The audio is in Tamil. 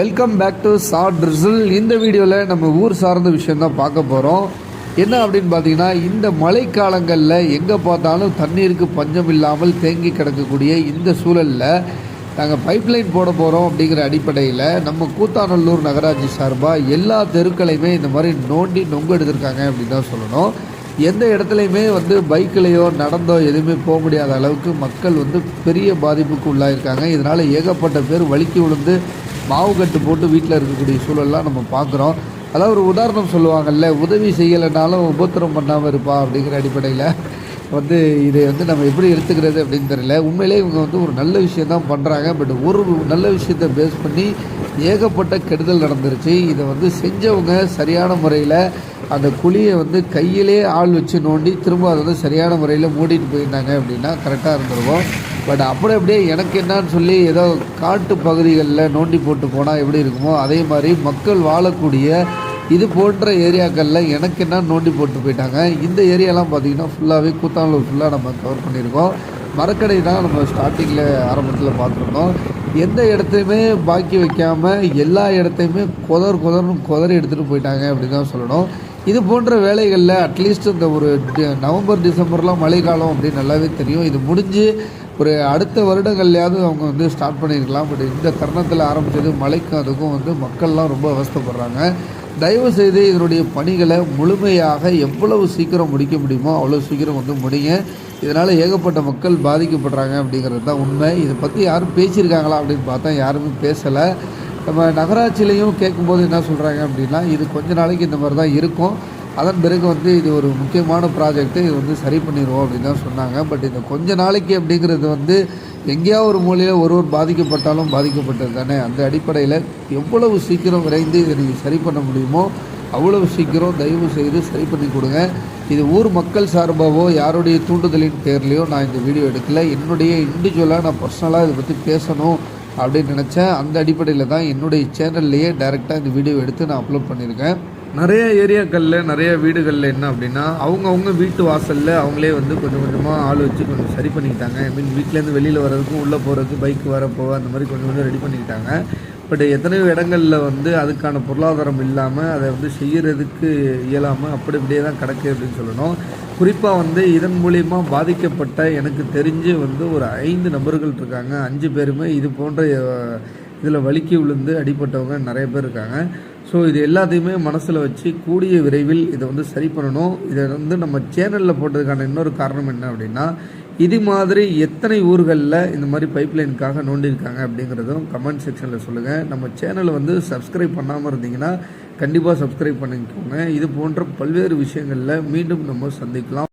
வெல்கம் பேக் டு சாட் ட்ரிசில் இந்த வீடியோவில் நம்ம ஊர் சார்ந்த விஷயம் தான் பார்க்க போகிறோம் என்ன அப்படின்னு பார்த்தீங்கன்னா இந்த மழைக்காலங்களில் எங்கே பார்த்தாலும் தண்ணீருக்கு பஞ்சம் இல்லாமல் தேங்கி கிடக்கக்கூடிய இந்த சூழலில் நாங்கள் பைப்லைன் போட போகிறோம் அப்படிங்கிற அடிப்படையில் நம்ம கூத்தாநல்லூர் நகராட்சி சார்பாக எல்லா தெருக்களையுமே இந்த மாதிரி நோண்டி நொங்கு எடுத்திருக்காங்க அப்படின்னு தான் சொல்லணும். எந்த இடத்துலையுமே வந்து பைக்கிலையோ நடந்தோ எதுவுமே போக முடியாத அளவுக்கு மக்கள் வந்து பெரிய பாதிப்புக்கு உள்ளாயிருக்காங்க. இதனால் ஏகப்பட்ட பேர் வலிக்கு விழுந்து மாவு கட்டு போட்டு வீட்டில் இருக்கக்கூடிய சூழல்லாம் நம்ம பார்க்குறோம். அதாவது ஒரு உதாரணம் சொல்லுவாங்கல்ல உதவி செய்யலைனாலும் உபத்திரம் பண்ணாமல் இருப்பா அப்படிங்கிற அடிப்படையில் வந்து இதை வந்து நம்ம எப்படி எடுத்துக்கிறது அப்படின்னு தெரியல. உண்மையிலே இவங்க வந்து ஒரு நல்ல விஷயம் தான் பண்ணுறாங்க பட் ஒரு நல்ல விஷயத்தை பேஸ் பண்ணி ஏகப்பட்ட கெடுதல் நடந்துருச்சு. இதை வந்து செஞ்சவங்க சரியான முறையில் அந்த குழியை வந்து கையிலே ஆள் வச்சு நோண்டி திரும்ப அதை வந்து சரியான முறையில் மூடிட்டு போயிருந்தாங்க அப்படின்னா கரெக்டாக இருந்துருவோம் பட் அப்படி அப்படியே எனக்கு என்னன்னு சொல்லி ஏதோ காட்டு பகுதிகளில் நோண்டி போட்டு போனால் எப்படி இருக்குமோ அதே மாதிரி மக்கள் வாழக்கூடிய இது போன்ற ஏரியாக்களில் எனக்கு என்ன நோண்டி போட்டு போயிட்டாங்க. இந்த ஏரியாலாம் பார்த்தீங்கன்னா ஃபுல்லாகவே கூத்தானூர் ஃபுல்லாக நம்ம கவர் பண்ணியிருக்கோம். மரக்கடை தான் நம்ம ஸ்டார்டிங்கில் ஆரம்பத்தில் பார்த்துருந்தோம். எந்த இடத்தையுமே பாக்கி வைக்காமல் எல்லா இடத்தையுமே கொதர் கொதர்னு கொதறி எடுத்துகிட்டு போயிட்டாங்க அப்படின்னு தான் சொல்லணும். இது போன்ற வேலைகளில் அட்லீஸ்ட் இந்த ஒரு நவம்பர் டிசம்பர்லாம் மழைக்காலம் அப்படின்னு நல்லாவே தெரியும். இது முடிஞ்சு ஒரு அடுத்த வருடங்கள்லையாவது அவங்க வந்து ஸ்டார்ட் பண்ணியிருக்கலாம். பட் இந்த தருணத்தில் ஆரம்பித்தது மழைக்கும் அதுக்கும் வந்து மக்கள்லாம் ரொம்ப அவஸ்தைப்படுறாங்க. தயவு செய்து இதனுடைய பணிகளை முழுமையாக எவ்வளவு சீக்கிரம் முடிக்க முடியுமோ அவ்வளோ சீக்கிரம் வந்து முடிங்க. இதனால் ஏகப்பட்ட மக்கள் பாதிக்கப்படுறாங்க அப்படிங்கிறது தான் உண்மை. இதை பற்றி யாரும் பேசியிருக்காங்களா அப்படின்னு பார்த்தா யாருமே பேசலை. நம்ம நகராட்சியிலையும் கேட்கும்போது என்ன சொல்கிறாங்க அப்படின்னா இது கொஞ்ச நாளைக்கு இந்த மாதிரி தான் இருக்கும். அதன் பிறகு வந்து இது ஒரு முக்கியமான ப்ராஜெக்ட்டு இது வந்து சரி பண்ணிடுவோம் அப்படின்னு தான் சொன்னாங்க. பட் இந்த கொஞ்ச நாளைக்கு அப்படிங்கிறது வந்து எங்கேயாவது ஒரு மூலையில் ஒருவர் பாதிக்கப்பட்டாலும் பாதிக்கப்பட்டது தானே? அந்த அடிப்படையில் எவ்வளவு சீக்கிரம் விரைந்து இதை நீங்கள் சரி பண்ண முடியுமோ அவ்வளவு சீக்கிரம் தயவு செய்து சரி பண்ணி கொடுங்க. இது ஊர் மக்கள் சார்பாகவோ யாருடைய தூண்டுதலின் பேர்லேயோ நான் இந்த வீடியோ எடுக்கல. என்னுடைய இண்டிவிஜுவலாக நான் பர்சனலாக இதை பற்றி பேசணும் அப்படின்னு நினச்சேன். அந்த அடிப்படையில் தான் என்னுடைய சேனல்லையே டைரெக்டாக இந்த வீடியோ எடுத்து நான் அப்லோட் பண்ணியிருக்கேன். நிறைய ஏரியாக்களில் நிறைய வீடுகளில் என்ன அப்படின்னா அவங்கவுங்க வீட்டு வாசலில் அவங்களே வந்து கொஞ்சம் கொஞ்சமாக ஆள் வச்சு கொஞ்சம் சரி பண்ணிக்கிட்டாங்க. ஐ மீன் வீட்டிலேருந்து வெளியில் வர்றதுக்கும் உள்ளே போகிறதுக்கு பைக் வர போக அந்த மாதிரி கொஞ்சம் கொஞ்சம் ரெடி பண்ணிக்கிட்டாங்க. பட் எத்தனையோ இடங்களில் வந்து அதுக்கான பொருளாதாரம் இல்லாமல் அதை வந்து செய்கிறதுக்கு இயலாமல் அப்படி இப்படியே தான் கிடக்கு அப்படின்னு சொல்லணும். குறிப்பாக வந்து இதன் மூலிமா பாதிக்கப்பட்ட எனக்கு தெரிஞ்சு வந்து ஒரு ஐந்து நபர்கள் இருக்காங்க. அஞ்சு பேருமே இது போன்ற இதில் வலிக்கி விழுந்து அடிபட்டவங்க நிறைய பேர் இருக்காங்க. ஸோ இது எல்லாத்தையுமே மனசில் வச்சு கூடிய விரைவில் இதை வந்து சரி பண்ணணும். இதை வந்து நம்ம சேனலில் போட்டதுக்கான இன்னொரு காரணம் என்ன அப்படின்னா இது மாதிரி எத்தனை ஊர்களில் இந்த மாதிரி பைப்லைனுக்காக நோண்டியிருக்காங்க அப்படிங்கிறதும் கமெண்ட் செக்ஷனில் சொல்லுங்கள் நம்ம சேனலை வந்து சப்ஸ்கிரைப் பண்ணாமல் இருந்தீங்கன்னா கண்டிப்பாக சப்ஸ்கிரைப் பண்ணிக்கோங்க. இது போன்ற பல்வேறு விஷயங்களில் மீண்டும் நம்ம சந்திக்கலாம்.